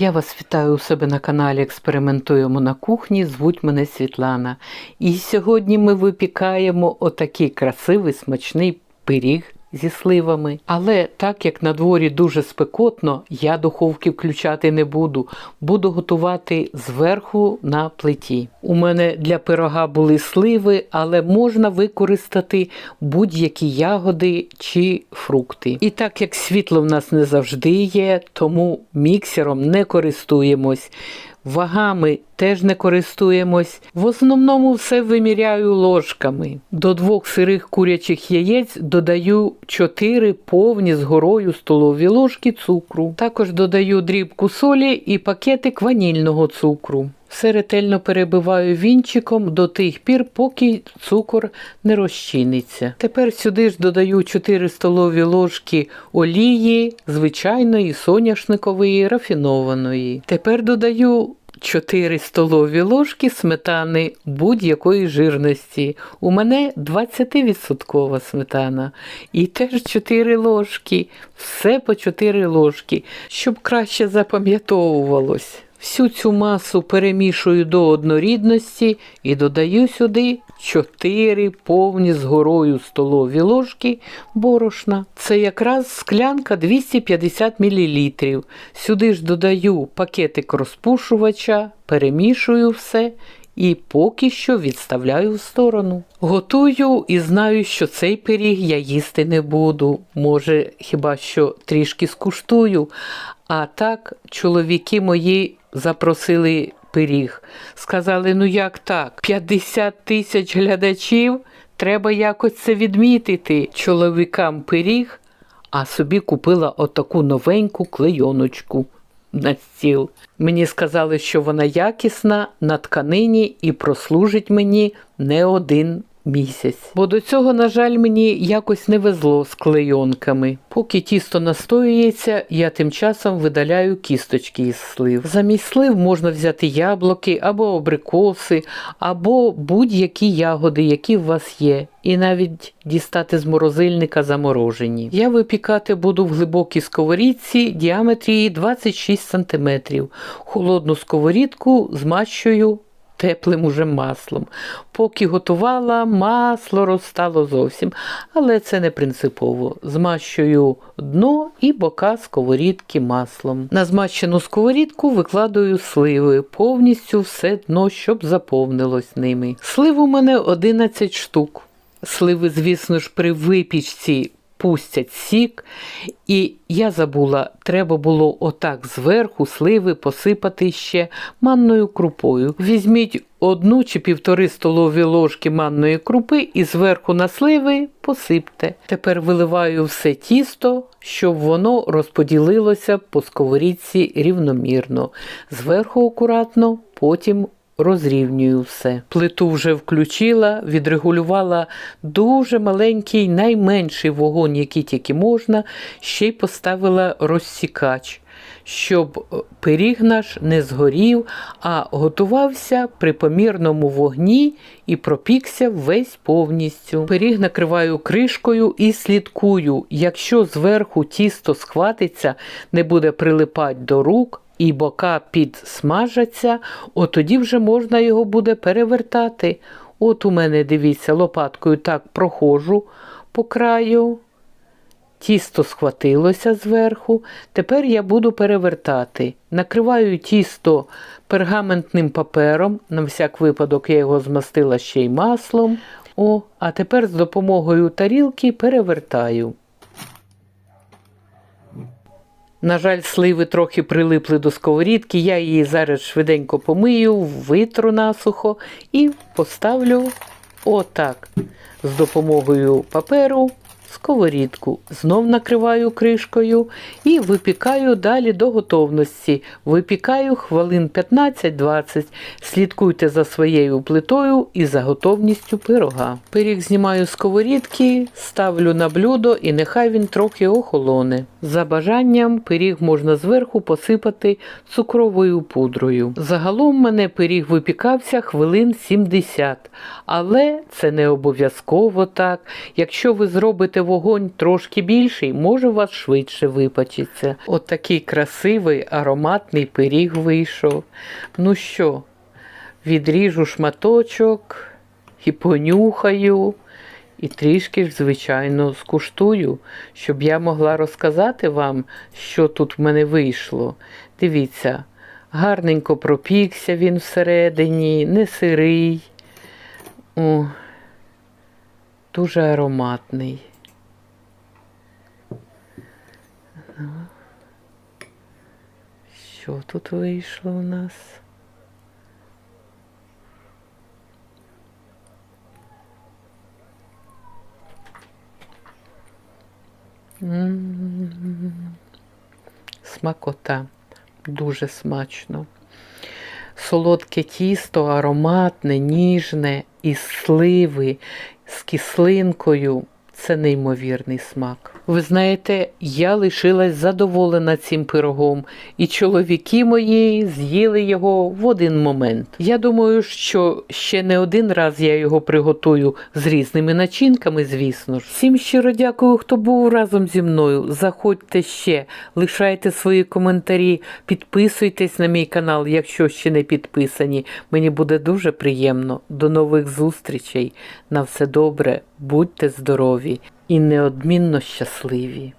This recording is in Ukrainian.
Я вас вітаю у себе на каналі Експериментуємо на кухні. Звуть мене Світлана. І сьогодні ми випікаємо отакий красивий смачний пиріг зі сливами. Але так як на дворі дуже спекотно, я духовки включати не буду. Буду готувати зверху на плиті. У мене для пирога були сливи, але можна використати будь-які ягоди чи фрукти. І так як світло в нас не завжди є, тому міксером не користуємось. Вагами теж не користуємось. В основному все виміряю ложками. До двох сирих курячих яєць додаю 4 повні з горою столові ложки цукру. Також додаю дрібку солі і пакетик ванільного цукру. Все ретельно перебиваю вінчиком до тих пір, поки цукор не розчиниться. Тепер сюди ж додаю 4 столові ложки олії, звичайної соняшникової рафінованої. Тепер додаю 4 столові ложки сметани будь-якої жирності. У мене 20% сметана. І теж 4 ложки. Все по 4 ложки, щоб краще запам'ятовувалось. Всю цю масу перемішую до однорідності і додаю сюди 4 повні з горою столові ложки борошна. Це якраз склянка 250 мл. Сюди ж додаю пакетик розпушувача, перемішую все і поки що відставляю в сторону. Готую і знаю, що цей пиріг я їсти не буду. Може, хіба що трішки скуштую. А так, чоловіки мої запросили пиріг. Сказали: ну як так? 50 тисяч глядачів, треба якось це відмітити. Чоловікам пиріг, а собі купила отаку новеньку клейоночку на стіл. Мені сказали, що вона якісна на тканині і прослужить мені не один місяць. Бо до цього, на жаль, мені якось не везло з клейонками. Поки тісто настоюється, я тим часом видаляю кісточки із слив. Замість слив можна взяти яблуки або абрикоси, або будь-які ягоди, які у вас є. І навіть дістати з морозильника заморожені. Я випікати буду в глибокій сковорідці діаметр її 26 см. Холодну сковорідку змащую теплим уже маслом. Поки готувала, масло розстало зовсім, але це не принципово. Змащую дно і бока сковорідки маслом. На змащену сковорідку викладаю сливи, повністю все дно, щоб заповнилось ними. Слив у мене 11 штук. Сливи, звісно ж, при випічці пустять сік, і я забула, треба було отак зверху сливи посипати ще манною крупою. Візьміть одну чи півтори столові ложки манної крупи і зверху на сливи посипте. Тепер виливаю все тісто, щоб воно розподілилося по сковорідці рівномірно. Зверху акуратно, потім розрівнюю все. Плиту вже включила, відрегулювала дуже маленький, найменший вогонь, який тільки можна, ще й поставила розсікач. Щоб пиріг наш не згорів, а готувався при помірному вогні і пропікся весь повністю. Пиріг накриваю кришкою і слідкую. Якщо зверху тісто схватиться, не буде прилипати до рук, і бока підсмажаться, от тоді вже можна його буде перевертати. От у мене, дивіться, лопаткою так проходжу по краю. Тісто схватилося зверху. Тепер я буду перевертати. Накриваю тісто пергаментним папером, на всяк випадок я його змастила ще й маслом. О, а тепер з допомогою тарілки перевертаю. На жаль, сливи трохи прилипли до сковорідки, я її зараз швиденько помию, витру насухо і поставлю отак. З допомогою паперу сковорідку. Знов накриваю кришкою і випікаю далі до готовності. Випікаю хвилин 15-20. Слідкуйте за своєю плитою і за готовністю пирога. Пиріг знімаю з сковорідки, ставлю на блюдо і нехай він трохи охолоне. За бажанням пиріг можна зверху посипати цукровою пудрою. Загалом в мене пиріг випікався хвилин 70, але це не обов'язково так. Якщо ви зробите поставите вогонь трошки більший, може у вас швидше випечеться. От такий красивий ароматний пиріг вийшов. Ну що, відріжу шматочок і понюхаю. І трішки ж, звичайно, скуштую, щоб я могла розказати вам, що тут в мене вийшло. Дивіться, гарненько пропікся він всередині, не сирий. О, дуже ароматний. Що тут вийшло у нас? Смакота. Дуже смачно. Солодке тісто, ароматне, ніжне, із сливи, з кислинкою. Це неймовірний смак. Ви знаєте, я лишилась задоволена цим пирогом, і чоловіки мої з'їли його в один момент. Я думаю, що ще не один раз я його приготую з різними начинками, звісно ж. Всім щиро дякую, хто був разом зі мною. Заходьте ще, лишайте свої коментарі, підписуйтесь на мій канал, якщо ще не підписані. Мені буде дуже приємно. До нових зустрічей. На все добре, будьте здорові і неодмінно щасливі.